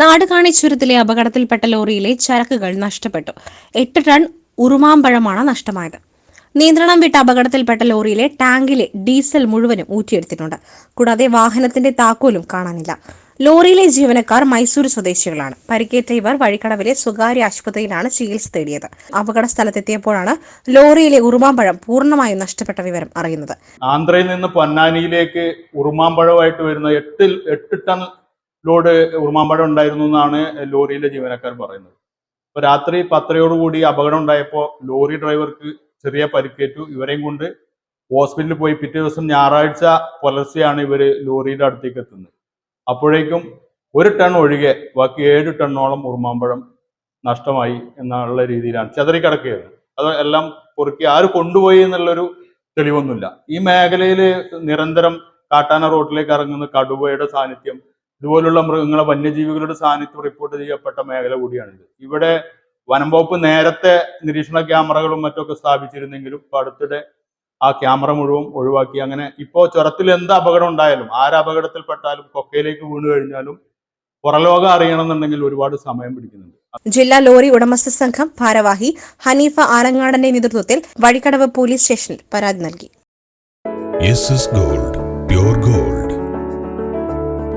നാടുകാണി അപകടത്തിൽപ്പെട്ട ലോറിയിലെ ചരക്കുകൾ നഷ്ടപ്പെട്ടു. എട്ട് ടൺ ഉറുമാമ്പഴമാണ് നഷ്ടമായത്. നിയന്ത്രണം വിട്ട അപകടത്തിൽപ്പെട്ട ലോറിയിലെ ടാങ്കിലെ ഡീസൽ മുഴുവനും ഊറ്റിയെടുത്തിട്ടുണ്ട്. കൂടാതെ വാഹനത്തിന്റെ താക്കോലും കാണാനില്ല. ലോറിയിലെ ജീവനക്കാർ മൈസൂർ സ്വദേശികളാണ്. പരിക്കേറ്റ ഇവർ വഴിക്കടവിലെ സ്വകാര്യ ആശുപത്രിയിലാണ് ചികിത്സ തേടിയത്. അപകട സ്ഥലത്തെത്തിയപ്പോഴാണ് ലോറിയിലെ ഉറുമാമ്പഴം പൂർണമായും നഷ്ടപ്പെട്ട വിവരം അറിയുന്നത്. ആന്ധ്രയിൽ നിന്ന് പൊന്നാനിയിലേക്ക് ഉറുമാമ്പഴമായിട്ട് വരുന്ന എട്ട് എട്ട് ടൺ ലോഡ് ഉറുമാമ്പഴം ഉണ്ടായിരുന്നു എന്നാണ് ലോറിയിലെ ജീവനക്കാർ പറയുന്നത്. അപ്പൊ രാത്രി പത്തരയോടുകൂടി അപകടം ഉണ്ടായപ്പോൾ ലോറി ഡ്രൈവർക്ക് ചെറിയ പരിക്കേറ്റു. ഇവരെയും കൊണ്ട് ഹോസ്പിറ്റലിൽ പോയി പിറ്റേ ദിവസം ഞായറാഴ്ച പുലർച്ചെയാണ് ഇവർ ലോറിയുടെ അടുത്തേക്ക് എത്തുന്നത്. അപ്പോഴേക്കും ഒരു ടൺ ഒഴികെ ബാക്കി ഏഴ് ടണ്ണോളം ഉറുമാമ്പഴം നഷ്ടമായി എന്നുള്ള രീതിയിലാണ് ചെതറിക്കിടക്കുകയാണ് അത് എല്ലാം പൊറുക്കി ആര് കൊണ്ടുപോയി എന്നുള്ളൊരു തെളിവൊന്നുമില്ല. ഈ മേഖലയിൽ നിരന്തരം കാട്ടാന റോഡിലേക്ക് ഇറങ്ങുന്ന കടുവയുടെ സാന്നിധ്യം ഇതുപോലുള്ള മൃഗങ്ങളെ വന്യജീവികളുടെ സാന്നിധ്യം റിപ്പോർട്ട് ചെയ്യപ്പെട്ട മേഖല കൂടിയാണിത്. ഇവിടെ വനം വകുപ്പ് നേരത്തെ നിരീക്ഷണ ക്യാമറകളും മറ്റൊക്കെ സ്ഥാപിച്ചിരുന്നെങ്കിലും ഇപ്പൊ അടുത്തിടെ ആ ക്യാമറ മുഴുവൻ ഒഴിവാക്കി. അങ്ങനെ ഇപ്പോ ചുരത്തിൽ എന്ത് അപകടം ഉണ്ടായാലും ആര് അപകടത്തിൽപ്പെട്ടാലും കൊക്കയിലേക്ക് വീണു കഴിഞ്ഞാലും പുറലോകം അറിയണമെന്നുണ്ടെങ്കിൽ ഒരുപാട് സമയം പിടിക്കുന്നുണ്ട്. ജില്ലാ ലോറി ഉടമസ്ഥ സംഘം ഭാരവാഹി ഹനീഫ ആലങ്ങാടന്റെ നേതൃത്വത്തിൽ വഴിക്കടവ് പോലീസ് സ്റ്റേഷനിൽ പരാതി നൽകി. Gold pure gold